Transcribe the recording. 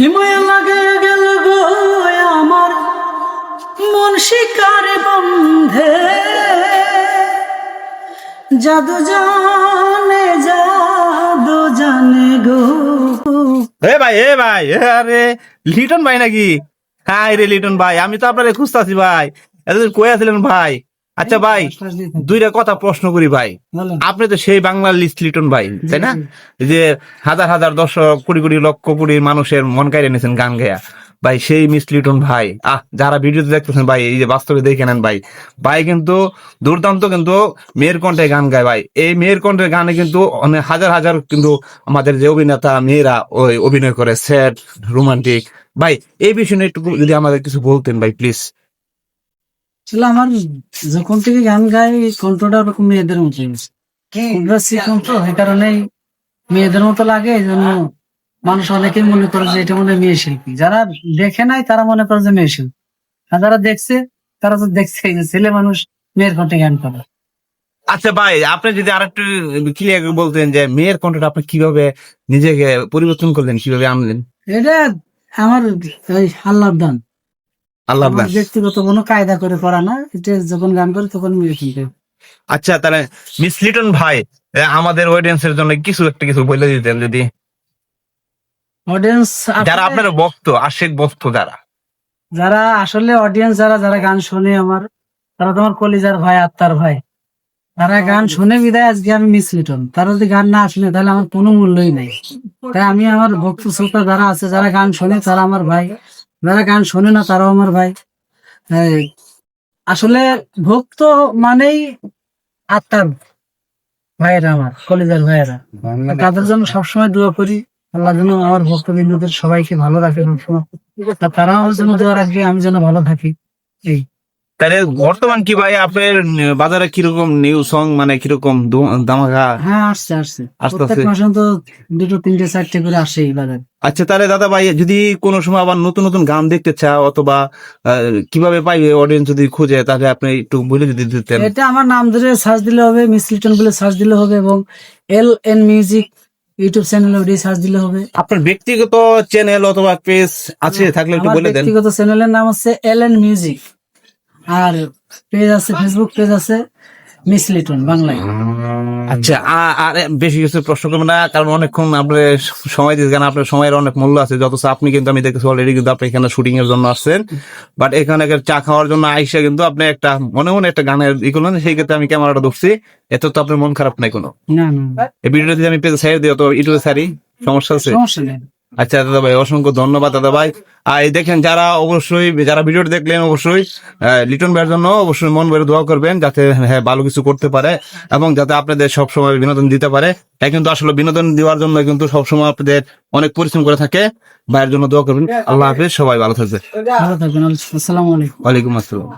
কি মায়া লাগে গেল গো আমার মন শিকারে বন্ধে। জাদু জানে জাদু জানে গো। এ ভাই এ ভাই আরে, লিটন ভাই নাকি? হ্যাঁ রে লিটন ভাই, আমি তো আপনারে খুঁজতাছি ভাই। এতদিন কই আছিলেন ভাই? আচ্ছা ভাই দুইটা কথা প্রশ্ন করি ভাই। আপনি তো সেই বাংলার লিস্ট লিটন ভাই তাই না? যে হাজার হাজার দর্শক কোটি কোটি লক্ষ কোটি মানুষের মন কাইরে নিয়েছেন গান গেয়া ভাই সেই মিস লিটন ভাই আহ যারা ভিডিওতে দেখতেছেন ভাই এই যে বাস্তবে দেখে নেন ভাই। ভাই কিন্তু দুর্দান্ত কিন্তু মেয়ের কণ্ঠে গান গায় ভাই। এই মেয়ের কণ্ঠের গানে কিন্তু অনেক হাজার হাজার কিন্তু আমাদের যে অভিনেতা মেয়েরা ওই অভিনয় করে স্যাড রোমান্টিক ভাই এই বিষয়ে একটু যদি আমাদের কিছু বলতেন ভাই প্লিজ আসলে আমার যখন থেকে গান গাই কণ্ঠটা ওরকম মেয়েদের মতো কণ্ঠটা এই কারণেই মেয়েদের মতো লাগে এই জন্য মানুষ অনেকেই মনে করে যে এটা মনে হয় মেয়ে শিল্পী। যারা দেখে নাই তারা মনে করে যে মেয়ে শিল্পী। আর যারা দেখছে তারা তো দেখছে যে ছেলে মানুষ মেয়ের কণ্ঠে গান করে। আচ্ছা ভাই আপনি যদি আরেকটু ক্লিয়ার বলতেন যে মেয়ের কণ্ঠটা আপনি কীভাবে নিজেকে পরিবর্তন করলেন কীভাবে আনলেন? এটা আমার আল্লাহর দান। আল্লাহ ব্যক্তিগত কোনো কায়দা করে করা না এটা যখন গান করে তখন আচ্ছা তাহলে মিস লিটন ভাই আমাদের অডিয়েন্সের জন্য কিছু একটা কিছু বলে দিতেন যদি। অডিয়েন্স যারা আপনার ভক্ত আশেক ভক্ত যারা। যারা আসলে অডিয়েন্স যারা যারা গান শোনে আমার তারা তোমার কলিজার ভাই আত্মার ভাই। তারা গান শুনে বিদায় আজকে আমি মিস লিটন। তারা যদি গান না শুনে তাহলে আমার কোনো মূল্যই নেই। তাই আমি আমার ভক্ত শ্রোতা যারা আছে যারা গান শোনে তারা আমার ভাই। যারা গান শোনে না তারাও আমার ভাই। আসলে ভক্ত মানেই আত্মার ভাইয়েরা আমার কলেজের ভাইয়েরা। তাদের জন্য সবসময় দোয়া করি আল্লাহ যেন আমার ভক্ত ভক্তবিন্দুদের সবাইকে ভালো রাখে তারাও যেন দোয়া রাখবে আমি যেন ভালো থাকি। এই। তাহলে বর্তমান কি ভাই আপনার বাজারে কীরকম নিউ সং মানে কীরকম দু- ধামাকা? হ্যাঁ আসছে আসছে। আসতে প্রত্যেক। মাসে তো দুটো তিনটে চারটে করে আসে এই বাজারে। আচ্ছা তাহলে দাদা ভাই যদি কোনো সময় আবার নতুন নতুন গান দেখতে চাও অথবা কীভাবে পাইবে অডিয়েন্স যদি খুঁজে তাহলে আপনি একটু বলে যদি দিতেন। এটা আমার নাম ধরে সার্চ দিলে হবে মিস লিটন বলে সার্চ দিলে হবে এবং এল এন মিউজিক ইউটিউব চ্যানেলে ওটি সার্চ দিলে হবে। আপনার ব্যক্তিগত চ্যানেল অথবা পেজ আছে থাকলে একটু বলে দেন। ব্যক্তিগত চ্যানেলের নাম হচ্ছে এল এন মিউজিক আর পেজ আছে ফেসবুক পেজ আছে মিস লিটন বাংলায়। আচ্ছা আর বেশি কিছু প্রশ্ন করব না কারণ অনেকক্ষণ আপনার সময় দিয়েছে কারণ আপনার সময়ের অনেক মূল্য আছে যত আপনি কিন্তু আমি দেখেছি অলরেডি কিন্তু আপনি এখানে শুটিং এর জন্য আসছেন। বাট এখানে চা খাওয়ার জন্য আইসা কিন্তু আপনি একটা মনে মনে একটা গানের ই করলেন সেই ক্ষেত্রে আমি ক্যামেরাটা ধরছি এত তো আপনার মন খারাপ নাই কোনো। না না এই ভিডিওটা যদি আমি পেজে সাইড দিই তো ইউটিউবে সারি সমস্যা আছে? সমস্যা নেই। আচ্ছা দাদা ভাই অসংখ্য ধন্যবাদ দাদা ভাই। আর দেখেন যারা অবশ্যই যারা ভিডিওটি দেখলেন অবশ্যই লিটন ভাইয়ের জন্য অবশ্যই মন ভরে দোয়া করবেন যাতে হ্যাঁ ভালো কিছু করতে পারে এবং যাতে আপনাদের সবসময় বিনোদন দিতে পারে। তাই কিন্তু আসলে বিনোদন দেওয়ার জন্য কিন্তু সবসময় আপনাদের অনেক পরিশ্রম করে থাকে। ভাইয়ের জন্য দোয়া করবেন। আল্লাহ হাফিজ সবাই ভালো থাকবে ভালো থাকবেন আসসালামু আলাইকুম। ওয়ালাইকুম আসসালাম।